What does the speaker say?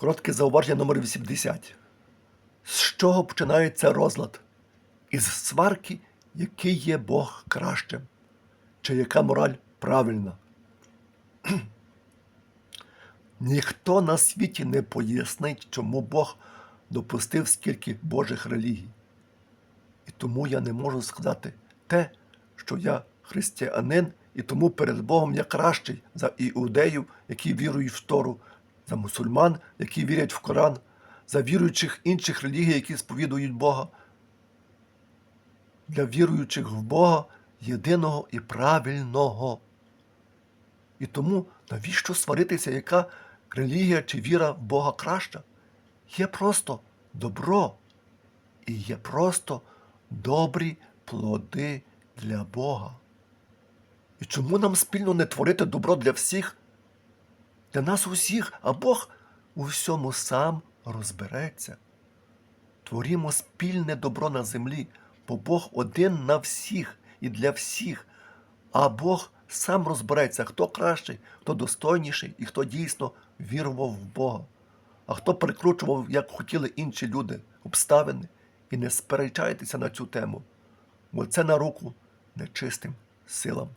Коротке зауваження номер 80. З чого починається розлад? Із сварки, який є Бог кращим, чи яка мораль правильна. Ніхто на світі не пояснить, чому Бог допустив скільки Божих релігій. І тому я не можу сказати те, що я християнин, і тому перед Богом я кращий за іудеїв, які вірують в Тору, за мусульман, які вірять в Коран, за віруючих інших релігій, які сповідують Бога. Для віруючих в Бога єдиного і правильного. І тому навіщо сваритися, яка релігія чи віра в Бога краща? Є просто добро і є просто добрі плоди для Бога. І чому нам спільно не творити добро для всіх? Для нас усіх, а Бог у всьому сам розбереться. Творімо спільне добро на землі, бо Бог один на всіх і для всіх, а Бог сам розбереться, хто кращий, хто достойніший і хто дійсно вірував в Бога, а хто прикручував, як хотіли інші люди, обставини, і не сперечайтеся на цю тему, бо це на руку нечистим силам.